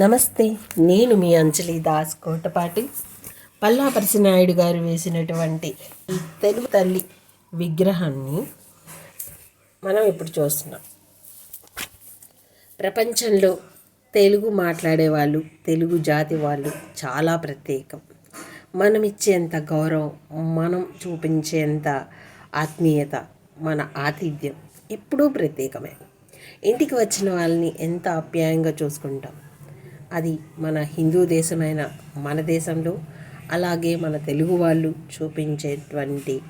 నమస్తే నేను మీ అంజలి దాస్ కోటపాటి. పల్లాపరిసి నాయుడు గారు వేసినటువంటి ఈ తెలుగు తల్లి విగ్రహాన్ని మనం ఇప్పుడు చూస్తున్నాం. ప్రపంచంలో తెలుగు మాట్లాడే వాళ్ళు తెలుగు జాతి వాళ్ళు చాలా ప్రత్యేకం. మనం ఇచ్చేంత గౌరవం మనం చూపించేంత ఆత్మీయత మన ఆతిథ్యం ఎప్పుడూ ప్రత్యేకమే. ఇంటికి వచ్చిన వాళ్ళని ఎంత ఆప్యాయంగా చూసుకుంటాం? అది మన హిందూ దేశమైన మన దేశంలో అలాగే మన తెలుగు వాళ్ళు చూపించేటువంటి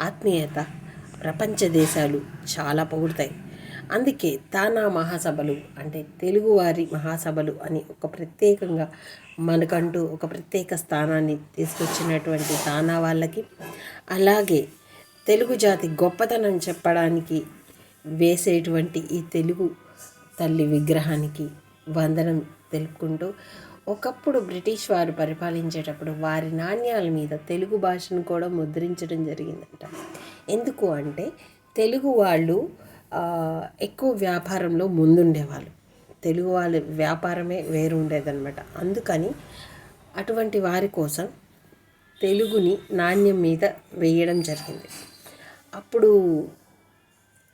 ఆత్మీయత ప్రపంచ దేశాలు చాలా పొగుడతాయి. అందుకే తానా మహాసభలు అంటే తెలుగువారి మహాసభలు అని ఒక ప్రత్యేకంగా మనకంటూ ఒక ప్రత్యేక స్థానాన్ని తీసుకొచ్చినటువంటి తానా వాళ్ళకి అలాగే తెలుగు జాతి గొప్పతనం చెప్పడానికి వేసేటువంటి ఈ తెలుగు తల్లి విగ్రహానికి వందనం తెలుపుకుంటూ ఒకప్పుడు బ్రిటిష్ వారు పరిపాలించేటప్పుడు వారి నాణ్యాల మీద తెలుగు భాషను కూడా ముద్రించడం జరిగిందంట. ఎందుకు అంటే తెలుగు వాళ్ళు ఎక్కువ వ్యాపారంలో ముందుండేవాళ్ళు. తెలుగు వాళ్ళ వ్యాపారమే వేరు ఉండేదన్నమాట అందుకని అటువంటి వారి కోసం తెలుగుని నాణ్యం మీద వేయడం జరిగింది. అప్పుడు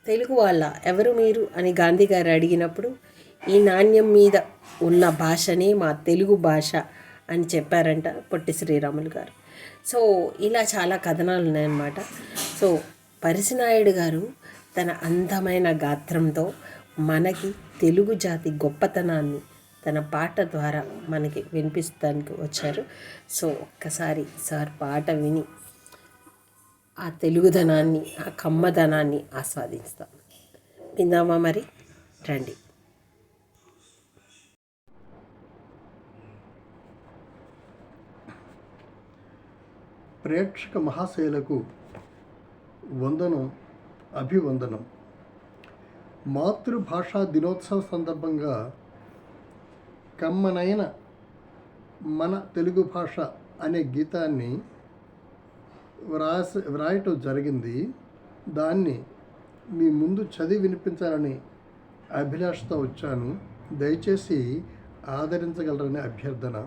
తెలుగు వాళ్ళ ఎవరు మీరు అని గాంధీ గారు అడిగినప్పుడు ఈ నాణ్యం మీద ఉన్న భాషనే మా తెలుగు భాష అని చెప్పారంట పొట్టి శ్రీరాములు గారు. సో ఇలా చాలా కథనాలు ఉన్నాయన్నమాట. సో పరిసినాయుడు గారు తన అందమైన గాత్రంతో మనకి తెలుగు జాతి గొప్పతనాన్ని తన పాట ద్వారా మనకి వినిపిస్తానికి వచ్చారు. సో ఒక్కసారి సార్ పాట విని ఆ తెలుగుదనాన్ని ఆ కమ్మదనాన్ని ఆస్వాదిస్తాం. విందామా మరి? రండి. ప్రేక్షక మహాశయులకు వందనం అభివందనం. మాతృభాషా దినోత్సవ సందర్భంగా కమ్మనైన మన తెలుగు భాష అనే గీతాన్ని వ్రాస వ్రాయటం జరిగింది. దాన్ని మీ ముందు చదివి వినిపించాలని అభిలాషతో వచ్చాను. దయచేసి ఆదరించగలరని అభ్యర్థన ఆ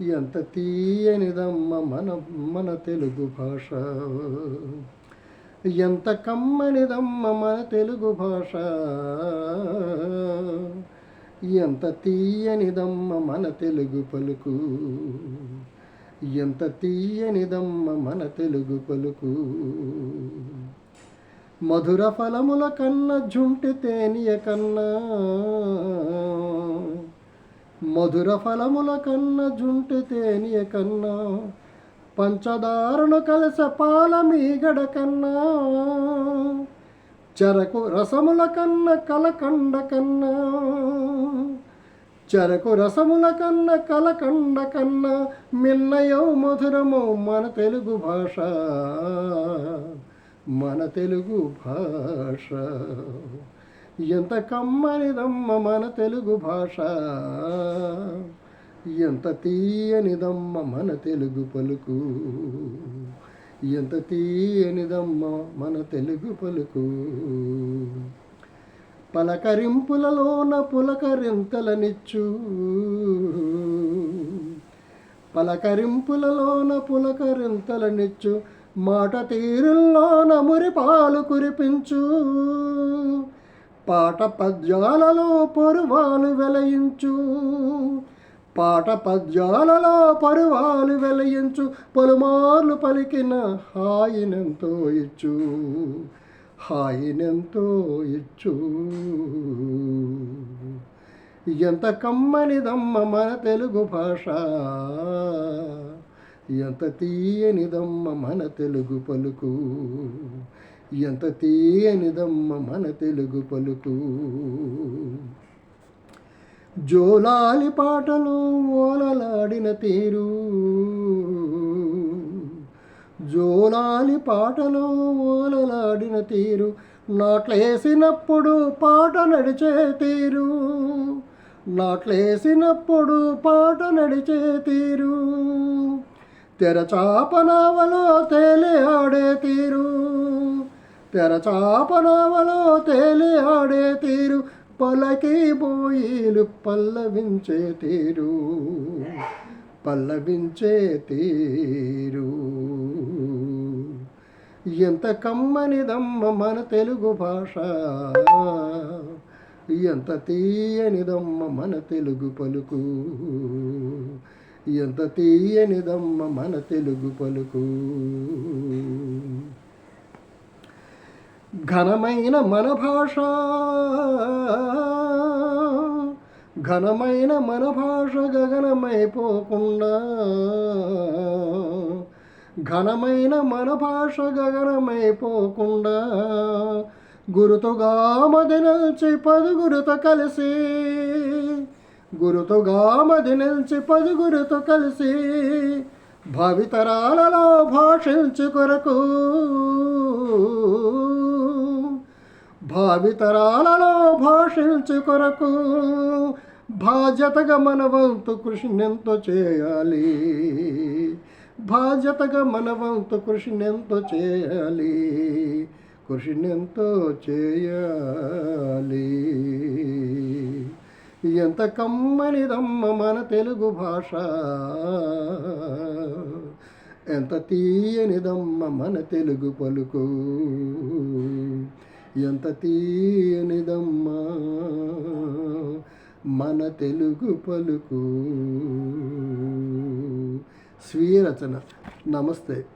ఎంత తీయనిదమ్మ మన మన తెలుగు భాష. ఎంత కమ్మనిదమ్మ మన తెలుగు భాష. ఎంత తీయనిదమ్మ మన తెలుగు పలుకు. ఎంత తీయనిదమ్మ మన తెలుగు పలుకు. మధుర ఫలముల కన్న జుంటి తేనియ కన్నా. మధుర ఫలముల కన్న జుంటి తేనియ కన్నా పంచదారును కలిస పాల మీగడ కన్నా చెరకు రసముల కన్న కలకండ కన్నా చెరకు రసముల కన్న కలకండ కన్నా మిన్నయో మధురమో మన తెలుగు భాష మన తెలుగు భాష. ఎంత కమ్మనిదమ్మ మన తెలుగు భాష? ఎంత తీయనిదమ్మ మన తెలుగు పలుకు? ఎంత తీయనిదమ్మ మన తెలుగు పలుకు? పలకరింపులలోన పులకరింతలనిచ్చు. పలకరింపులలోన పులకరింతలనిచ్చు. మాట తీరుల్లోన మురిపాలు కురిపించు. పాట పద్యాలలో పరువాలు వెలయించు. పాట పద్యాలలో పరువాలు వెలయించు. పలుమార్లు పలికిన హాయినంతో ఇచ్చు. హాయినెంతో ఇచ్చు. ఎంత కమ్మనిదమ్మ మన తెలుగు భాష. ఎంత తీయనిదమ్మ మన తెలుగు పలుకు. ఎంత తీయనిదమ్మ మన తెలుగు పలుకు. జోలాలి పాటలు ఓలలాడిన తీరు. జోలాలి పాటలు ఓలలాడిన తీరు. నాట్లేసినప్పుడు పాట నడిచే తీరు. నాట్లేసినప్పుడు పాట నడిచే తీరు. తెరచాపనావలో తేలి ఆడే తీరు. తెరచాపనవలో తేలి ఆడే తీరు పలకి బోయిలు పల్లవించే తీరు. పల్లవించే తీరు. ఎంత కమ్మనిదమ్మ మన తెలుగు భాష. ఎంత తీయనిదమ్మ మన తెలుగు పలుకు. ఎంత తీయనిదమ్మ మన తెలుగు పలుకు. ఘనమైన మన భాష ఘనమైన మన భాష గగనమైపోకుండా. ఘనమైన మన భాష గగనమైపోకుండా. గురుతుగా మది నిలిచి పదుగురుతో కలిసి. గురుతుగా మది నిలిచి పదుగురుతో కలిసి. భావితరాలలో భాషించు కొరకు. భావితరాలలో భాషించు కొరకు బాధ్యతగా మన వంతు కృషినెంతో చేయాలి. బాధ్యతగా మన వంతు కృషినెంతో చేయాలి కృషినెంతో చేయాలి. ఎంత కమ్మనిదమ్మ మన తెలుగు భాష. ఎంత తీయనిదమ్మ మన తెలుగు పలుకు. ఎంత తీయనిదమ్మా. మన తెలుగు పలుకు. స్వీయ రచన నమస్తే.